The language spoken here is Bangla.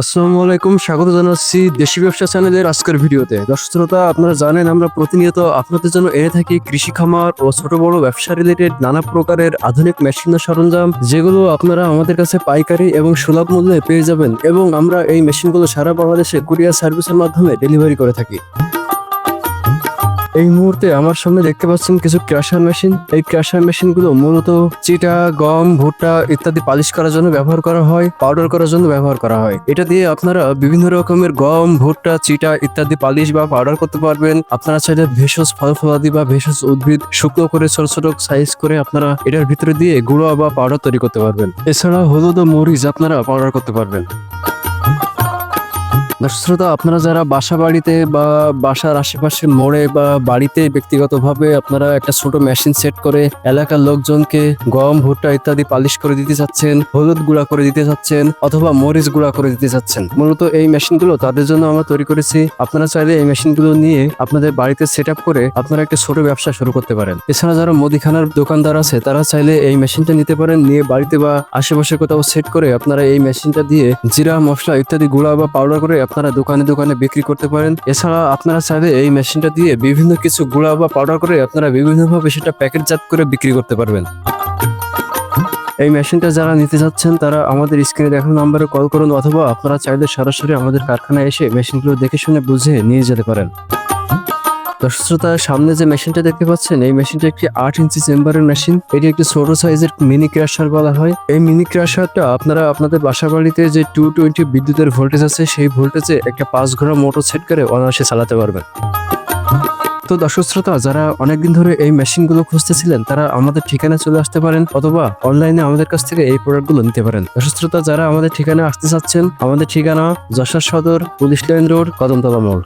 আসসালামু আলাইকুম, স্বাগত জানাচ্ছি দেশি ব্যবসা চ্যানেলের আজকের ভিডিওতে। দর্শক শ্রোতা, আপনারা জানেন, আমরা প্রতিনিয়ত আপনাদের জন্য এনে থাকি কৃষি খামার ও ছোট বড় ব্যবসা রিলেটেড নানা প্রকারের আধুনিক মেশিন সরঞ্জাম, যেগুলো আপনারা আমাদের কাছে পাইকারি এবং সুলভ মূল্যে পেয়ে যাবেন এবং আমরা এই মেশিনগুলো সারা বাংলাদেশে কুরিয়ার সার্ভিসের মাধ্যমে ডেলিভারি করে থাকি। এই মুহূর্তে আমার সামনে দেখতে পাচ্ছেন কিছু ক্রাশার মেশিন এই ক্রাশার মেশিনগুলো মূলত চিটা, গম, ভুট্টা ইত্যাদি পালিশ করার জন্য ব্যবহার করা হয় পাউডার করার জন্য ব্যবহার করা হয়। এটা দিয়ে আপনারা বিভিন্ন রকমের গম, ভুট্টা, চিটা ইত্যাদি পালিশ বা পাউডার করতে পারবেন। আপনারা চাইলে ভেষজ ফল ফলাদি বা ভেষজ উদ্ভিদ শুকনো করে, ছোট ছোট সাইজ করে আপনারা এটার ভিতরে দিয়ে গুঁড়ো বা পাউডার তৈরি করতে পারবেন। এছাড়া হলুদ ও মরিচ আপনারা পাউডার করতে পারবেন। শ্রোতা, আপনারা যারা বাসা বাড়িতে বা বাসার আশেপাশে মোড়ে বা বাড়িতে ব্যক্তিগতভাবে আপনারা একটা ছোট মেশিন সেট করে এলাকার লোকজনকে গম, ভুট্টা ইত্যাদি পালিশ করে দিতে চাচ্ছেন, হলুদ গুঁড়া করে দিতে চাচ্ছেন অথবা মরিচ গুঁড়া করে দিতে চাচ্ছেন, মূলত এই মেশিনগুলো তাদের জন্য আমরা তৈরি করেছি। আপনারা চাইলে এই মেশিনগুলো নিয়ে আপনাদের বাড়িতে সেট করে আপনারা একটা ছোট ব্যবসা শুরু করতে পারেন। এছাড়া যারা মুদিখানার দোকানদার আছে, তারা চাইলে এই মেশিনটা নিতে পারেন, নিয়ে বাড়িতে বা আশেপাশে কোথাও সেট করে আপনারা এই মেশিনটা দিয়ে জিরা, মশলা ইত্যাদি গুঁড়া বা পাউডার করে আপনারা দোকানে দোকানে বিক্রি করতে পারেন। এছাড়া আপনারা চাইলে এই মেশিনটা দিয়ে বিভিন্ন কিছু গুঁড়া বা পাউডার করে আপনারা বিভিন্নভাবে সেটা প্যাকেটজাত করে বিক্রি করতে পারবেন। এই মেশিনটা যারা নিতে যাচ্ছেন, তারা আমাদের স্ক্রিনে দেখানো নাম্বারে কল করুন অথবা আপনারা চাইলে সরাসরি আমাদের কারখানায় এসে মেশিনগুলো দেখে শুনে বুঝে নিয়ে যেতে পারেন। দর্শক শ্রোতা সামনে যে মেশিনটা দেখতে পাচ্ছেন, এই মেশিনটা একটি আট ইঞ্চি চেম্বারের মেশিন। এটি একটি ছোট সাইজের মিনি ক্রাশার বলা হয়। এই মিনি ক্রাশারটা আপনারা আপনাদের বাসা বাড়িতে যে টু টোয়েন্টি বিদ্যুতের ভোল্টেজ আছে, সেই ভোল্টেজে একটা পাঁচ ঘোড়া মোটর সেট করে অনায়াসে চালাতে পারবেন। তো দর্শক শ্রোতা, যারা অনেকদিন ধরে এই মেশিনগুলো খুঁজতেছিলেন, তারা আমাদের ঠিকানা চলে আসতে পারেন অথবা অনলাইনে আমাদের কাছ থেকে এই প্রোডাক্টগুলো নিতে পারেন। দর্শক শ্রোতা, যারা আমাদের ঠিকানা আসতে চাচ্ছেন, আমাদের ঠিকানা যশোর সদর, পুলিশ লাইন রোড, কদমতলা মোড়।